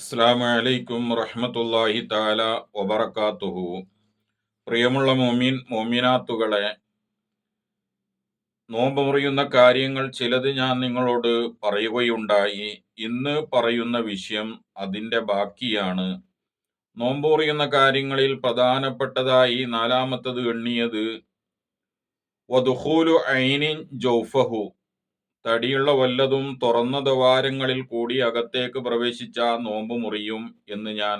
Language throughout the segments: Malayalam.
അസ്സാം വലൈക്കും വറഹമത്തല്ലാഹി താല വബർക്കാത്തുഹു പ്രിയമുള്ള മോമിൻ മോമിനാത്തുകളെ നോമ്പ് മുറിയുന്ന കാര്യങ്ങൾ ചിലത് ഞാൻ നിങ്ങളോട് പറയുകയുണ്ടായി. ഇന്ന് പറയുന്ന വിഷയം അതിന്റെ ബാക്കിയാണ്. നോമ്പ് മുറിയുന്ന കാര്യങ്ങളിൽ പ്രധാനപ്പെട്ടതായി നാലാമത്തത് എണ്ണിയത് വധുഹൂലു ഐനിൻ ജൗഫഹു തടിയുള്ള വല്ലതും തുറന്ന ദ്വാരങ്ങളിൽ കൂടി അകത്തേക്ക് പ്രവേശിച്ച നോമ്പ് മുറിയും എന്ന് ഞാൻ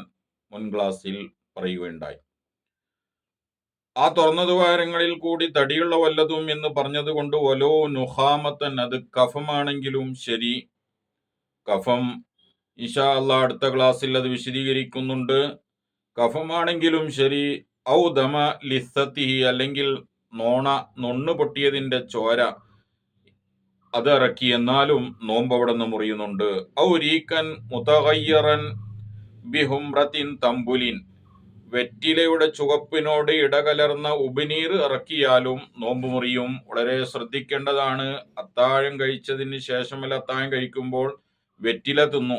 മുൻ ക്ലാസ്സിൽ പറയുകയുണ്ടായി. ആ തുറന്ന ദ്വാരങ്ങളിൽ കൂടി തടിയുള്ള വല്ലതും എന്ന് പറഞ്ഞതുകൊണ്ട് ഒലോ നുഹാമത്തൻ അത് കഫമാണെങ്കിലും ശരി. കഫം ഇഷാ അല്ല അടുത്ത ക്ലാസ്സിൽ അത് വിശദീകരിക്കുന്നുണ്ട്. കഫമാണെങ്കിലും ശരി. ഔ ദമ ലിസത്തിഹി അല്ലെങ്കിൽ നോണ നൊണ്ണു പൊട്ടിയതിന്റെ ചോര അത് ഇറക്കി എന്നാലും നോമ്പ് അവിടെ നിന്ന് മുറിയുന്നുണ്ട്. ഔരീക്കൻ മുതകയ്യറൻ ബിഹുംറത്തിൻ തമ്പുലിൻ. വെറ്റിലയുടെ ചുവപ്പിനോട് ഇടകലർന്ന ഉബിനീർ ഇറക്കിയാലും നോമ്പ് മുറിയും. വളരെ ശ്രദ്ധിക്കേണ്ടതാണ് അത്താഴം കഴിച്ചതിന് ശേഷമല്ല അത്താഴം കഴിക്കുമ്പോൾ വെറ്റില തിന്നു.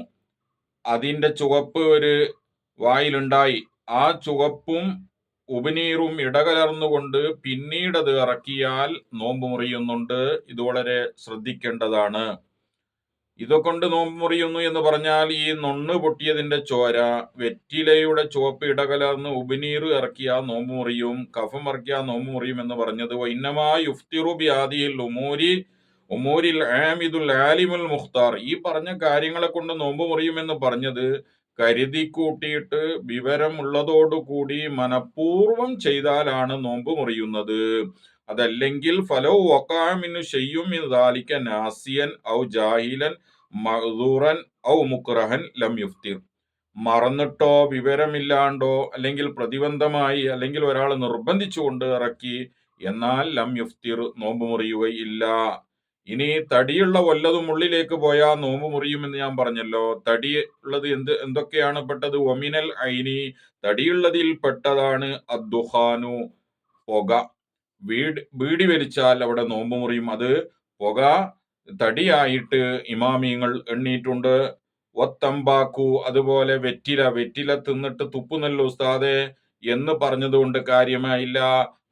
അതിന്റെ ചുവപ്പ് ഒരു വായിലുണ്ടായി. ആ ചുവപ്പും ഉപനീറും ഇടകലർന്നുകൊണ്ട് പിന്നീടത് ഇറക്കിയാൽ നോമ്പ് മുറിയുന്നുണ്ട്. ഇത് വളരെ ശ്രദ്ധിക്കേണ്ടതാണ്. ഇതൊക്കൊണ്ട് നോമ്പ് മുറിയുന്നു എന്ന് പറഞ്ഞാൽ ഈ നൊണ്ണ് പൊട്ടിയതിന്റെ ചോര വെറ്റിലയുടെ ചുവപ്പ് ഇടകലർന്ന് ഉബിനീർ ഇറക്കിയ നോമ്പ് മുറിയും കഫം ഇറക്കിയ നോമ്പ് മുറിയും എന്ന് പറഞ്ഞത്. ഇന്നമാ യുഫ്തിറു ബിയാദിയിൽ ഉമൂരി ഉമൂരിൽ ആമിദുൽ ആലിമുൽ മുഖ്താർ. ഈ പറഞ്ഞ കാര്യങ്ങളെ കൊണ്ട് നോമ്പ് മുറിയുമെന്ന് പറഞ്ഞത് കരുതി കൂട്ടിയിട്ട് വിവരമുള്ളതോടുകൂടി മനഃപൂർവം ചെയ്താലാണ് നോമ്പ് മുറിയുന്നത്. അതല്ലെങ്കിൽ ഫലോ ഒക്കാമിന് ചെയ്യും ദാലിക്ക നാസിയൻ ഔ ജാഹിലൻ മഹദൂറൻ ഔ മുക്രഹൻ ലം യുഫ്തിർ. മറന്നിട്ടോ വിവരമില്ലാണ്ടോ അല്ലെങ്കിൽ പ്രതിബന്ധമായി അല്ലെങ്കിൽ ഒരാൾ നിർബന്ധിച്ചുകൊണ്ട് ഇറക്കി എന്നാൽ ലം യുഫ്തിർ നോമ്പ് മുറിയുകയില്ല. ഇനി തടിയുള്ള വല്ലതും ഉള്ളിലേക്ക് പോയാൽ നോമ്പ് മുറിയുമെന്ന് ഞാൻ പറഞ്ഞല്ലോ. തടി ഉള്ളത് എന്ത് എന്തൊക്കെയാണ് പെട്ടത്? ഒമിനൽ ഐനി. തടിയുള്ളതിൽ പെട്ടതാണ് അദ്ദുഹാനു. പുക. വീട് വീടി വലിച്ചാൽ അവിടെ നോമ്പ് മുറിയും. അത് പുക തടിയായിട്ട് ഇമാമിയങ്ങൾ എണ്ണീട്ടുണ്ട്. ഒത്തമ്പാക്കു അതുപോലെ വെറ്റില. വെറ്റില തിന്നിട്ട് തുപ്പുന്നല്ലോ ഉസ്താദെ. എന്ന് പറഞ്ഞതുകൊണ്ട് കാര്യമായില്ല.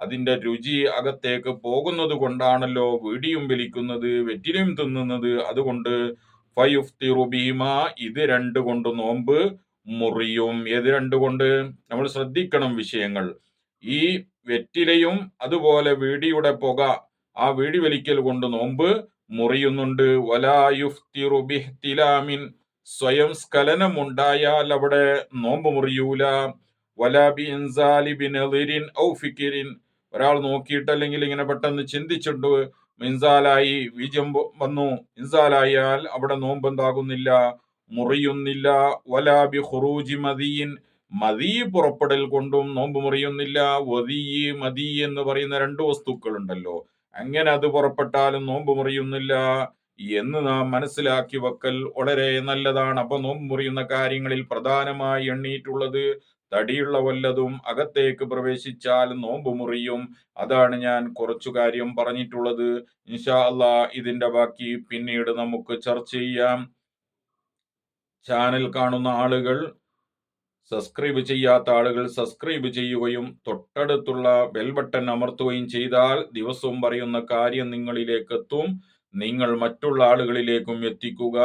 അതിന്റെ രുചി അകത്തേക്ക് പോകുന്നത് കൊണ്ടാണല്ലോ വീടിയും വലിക്കുന്നത് വെറ്റിലും തിന്നുന്നത്. അതുകൊണ്ട് ഫയുഫ്തിറുബീമ ഇത് രണ്ട് കൊണ്ട് നോമ്പ് മുറിയും. ഏത് രണ്ട് കൊണ്ട്? നമ്മൾ ശ്രദ്ധിക്കണം വിഷയങ്ങൾ. ഈ വെറ്റിലയും അതുപോലെ വീടിയുടെ പുക ആ വീടി വലിക്കൽ കൊണ്ട് നോമ്പ് മുറിയുന്നുണ്ട്. വലായുഫ്തിറുബിഹ്തിലാമിൻ സ്വയം സ്ഖലനം ഉണ്ടായാൽ അവിടെ നോമ്പ് മുറിയൂല. വലാബി ഇൻസാലി ബിനദിരിൻ ഔ ഫിക്കിരിൻ. ഒരാൾ നോക്കിയിട്ട് അല്ലെങ്കിൽ ഇങ്ങനെ പെട്ടെന്ന് ചിന്തിച്ചിട്ട് മിൻസാലായി ബീജം വന്നു. ഇൻസാലായാൽ അവിടെ നോമ്പ് എന്താകുന്നില്ല മുറിയുന്നില്ല വലാബി ഹുറൂജി മദീൻ. മദീ പുറപ്പെടൽ കൊണ്ടും നോമ്പ് മുറിയുന്നില്ല. വദീ മദീ എന്ന് പറയുന്ന രണ്ട് വസ്തുക്കൾ ഉണ്ടല്ലോ അങ്ങനെ അത് പുറപ്പെട്ടാലും നോമ്പ് മുറിയുന്നില്ല എന്ന് നാം മനസ്സിലാക്കി വെക്കൽ വളരെ നല്ലതാണ്. അപ്പൊ നോമ്പ് മുറിയുന്ന കാര്യങ്ങളിൽ പ്രധാനമായി എണ്ണീറ്റുള്ളത് തടിയുള്ള വല്ലതും അകത്തേക്ക് പ്രവേശിച്ചാൽ നോമ്പ് മുറിയും. അതാണ് ഞാൻ കുറച്ചു കാര്യം പറഞ്ഞിട്ടുള്ളത്. ഇൻഷാ അല്ലാ ഇതിന്റെ ബാക്കി പിന്നീട് നമുക്ക് ചർച്ച ചെയ്യാം. ചാനൽ കാണുന്ന ആളുകൾ സബ്സ്ക്രൈബ് ചെയ്യാത്ത ആളുകൾ സബ്സ്ക്രൈബ് ചെയ്യുകയും തൊട്ടടുത്തുള്ള ബെൽ ബട്ടൺ അമർത്തുകയും ചെയ്താൽ ദിവസവും പറയുന്ന കാര്യം നിങ്ങളിലേക്ക് എത്തും നിങ്ങൾ മറ്റുള്ള ആളുകളിലേക്കും എത്തിക്കുക.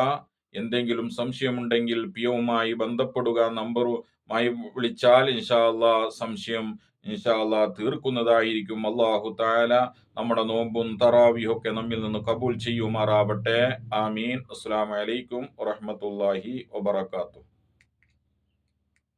എന്തെങ്കിലും സംശയമുണ്ടെങ്കിൽ പി ഒമായി ബന്ധപ്പെടുക നമ്പറുമായി വിളിച്ചാൽ ഇൻഷാല്ല സംശയം ഇൻഷാല്ല തീർക്കുന്നതായിരിക്കും. അള്ളാഹു താല നമ്മുടെ നോമ്പും തറാവിയൊക്കെ നമ്മിൽ നിന്ന് കബൂൽ ചെയ്യുമാറാവട്ടെ. ആമീൻ. അസ്സാം വലൈക്കും വറഹമത്തല്ലാഹി വബർക്കാത്തു